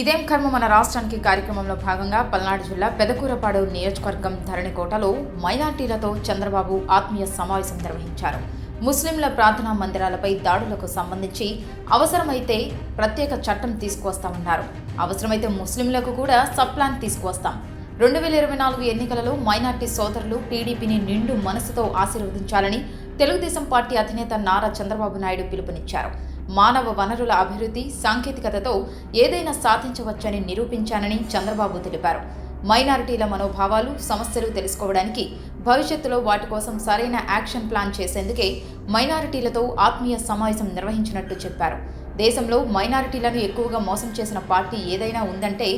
ఇదేం కర్మ మన రాష్ట్రానికి కార్యక్రమంలో భాగంగా పల్నాడు జిల్లా పెదకూరపాడు నియోజకవర్గం ధరణికోటలో మైనార్టీలతో చంద్రబాబు ఆత్మీయ సమావేశం నిర్వహించారు. ముస్లింల ప్రార్థనా మందిరాలపై దాడులకు సంబంధించి అవసరమైతే ప్రత్యేక చట్టం తీసుకువస్తామన్నారు. అవసరమైతే ముస్లింలకు కూడా సబ్ ప్లాన్ తీసుకువస్తాం. రెండు వేల ఇరవై నాలుగు ఎన్నికలలో మైనార్టీ సోదరులు టీడీపీని నిండు మనసుతో ఆశీర్వదించాలని తెలుగుదేశం పార్టీ అధినేత నారా చంద్రబాబు నాయుడు పిలుపునిచ్చారు. మానవ వనరుల అభివృద్ధి సాంకేతికతతో ఏదైనా సాధించవచ్చని నిరూపించానని చంద్రబాబు తెలిపారు. మైనారిటీల మనోభావాలు సమస్యలు తెలుసుకోవడానికి భవిష్యత్తులో వాటి కోసం సరైన యాక్షన్ ప్లాన్ చేసేందుకే మైనారిటీలతో ఆత్మీయ సమావేశం నిర్వహించినట్టు చెప్పారు. దేశంలో మైనారిటీలను ఎక్కువగా మోసం చేసిన పార్టీ ఏదైనా ఉందంటే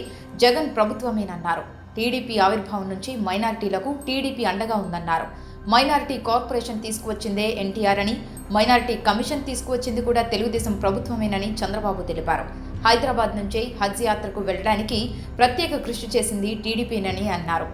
జగన్ ప్రభుత్వమేనన్నారు. టీడీపీ ఆవిర్భావం నుంచి మైనారిటీలకు టీడీపీ అండగా ఉందన్నారు. మైనారిటీ కార్పొరేషన్ తీసుకువచ్చిందే ఎన్టీఆర్ అని మైనారిటీ కమిషన్ తీసుకువచ్చింది కూడా తెలుగుదేశం ప్రభుత్వమేనని చంద్రబాబు తెలిపారు. హైదరాబాద్ నుంచే హజ్ యాత్రకు వెళ్ళడానికి ప్రత్యేక కృషి చేసింది టీడీపీనని అన్నారు.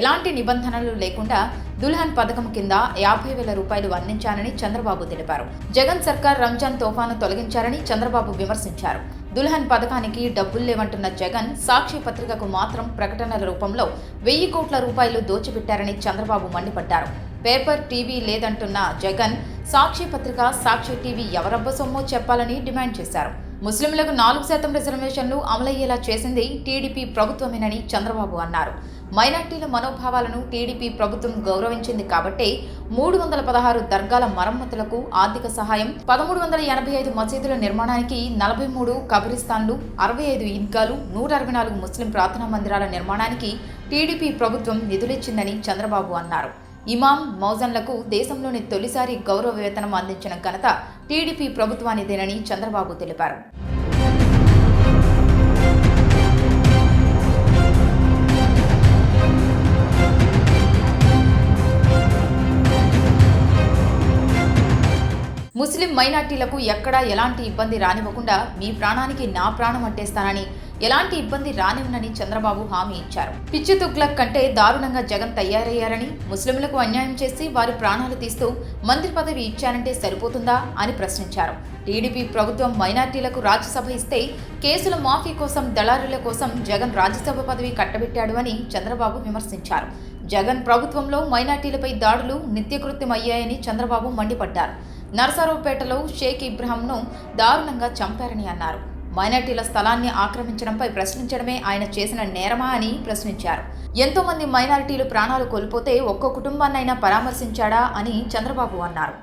ఎలాంటి నిబంధనలు లేకుండా దుల్హన్ పథకం కింద యాభై వేల రూపాయలు అందించానని చంద్రబాబు తెలిపారు. జగన్ సర్కార్ రంజాన్ తోఫాను తొలగించారని చంద్రబాబు విమర్శించారు. దుల్హన్ పథకానికి డబ్బులు లేవంటున్న జగన్ సాక్షి పత్రికకు మాత్రం ప్రకటనల రూపంలో వెయ్యి కోట్ల రూపాయలు దోచిపెట్టారని చంద్రబాబు మండిపడ్డారు. పేపర్ టీవీ లేదంటున్న జగన్ సాక్షి పత్రిక సాక్షి టీవీ ఎవరబ్బ సొమ్మో చెప్పాలని డిమాండ్ చేశారు. ముస్లింలకు నాలుగు శాతం రిజర్వేషన్లు అమలయ్యేలా చేసింది టీడీపీ ప్రభుత్వమేనని చంద్రబాబు అన్నారు. మైనార్టీల మనోభావాలను టీడీపీ ప్రభుత్వం గౌరవించింది కాబట్టే మూడు వందల పదహారు దర్గాల మరమ్మతులకు ఆర్థిక సహాయం పదమూడు వందల ఎనభై ఐదు మసీదుల నిర్మాణానికి నలభై మూడు కబరిస్తాన్లు అరవై ఐదు ఈద్గాలు నూట అరవై నాలుగు ముస్లిం ప్రార్థనా మందిరాల నిర్మాణానికి టీడీపీ ప్రభుత్వం నిధులిచ్చిందని చంద్రబాబు అన్నారు. ఇమాం మౌజన్లకు దేశంలోని తొలిసారి గౌరవ వేతనం అందించిన ఘనత టీడీపీ ప్రభుత్వానిదేనని చంద్రబాబు తెలిపారు. ముస్లిం మైనార్టీలకు ఎక్కడా ఎలాంటి ఇబ్బంది రానివ్వకుండా మీ ప్రాణానికి నా ప్రాణం అంటేస్తానని ఎలాంటి ఇబ్బంది రానివ్వనని చంద్రబాబు హామీ ఇచ్చారు. పిచ్చి తుగ్లక్ కంటే దారుణంగా జగన్ తయారయ్యారని ముస్లింలకు అన్యాయం చేసి వారి ప్రాణాలు తీస్తూ మంత్రి పదవి ఇచ్చారంటే సరిపోతుందా అని ప్రశ్నించారు. టీడీపీ ప్రభుత్వం మైనార్టీలకు రాజ్యసభ ఇస్తే కేసుల మాఫీ కోసం దళారుల కోసం జగన్ రాజ్యసభ పదవి కట్టబెట్టాడు అని చంద్రబాబు విమర్శించారు. జగన్ ప్రభుత్వంలో మైనార్టీలపై దాడులు నిత్యకృత్యమయ్యాయని చంద్రబాబు మండిపడ్డారు. నరసరావుపేటలో షేక్ ఇబ్రహంను దారుణంగా చంపారని అన్నారు. మైనార్టీల స్థలాన్ని ఆక్రమించడంపై ప్రశ్నించడమే ఆయన చేసిన నేరమా అని ప్రశ్నించారు. ఎంతో మంది మైనారిటీలు ప్రాణాలు కోల్పోతే ఒక్కో కుటుంబాన్నైనా పరామర్శించాడా అని చంద్రబాబు అన్నారు.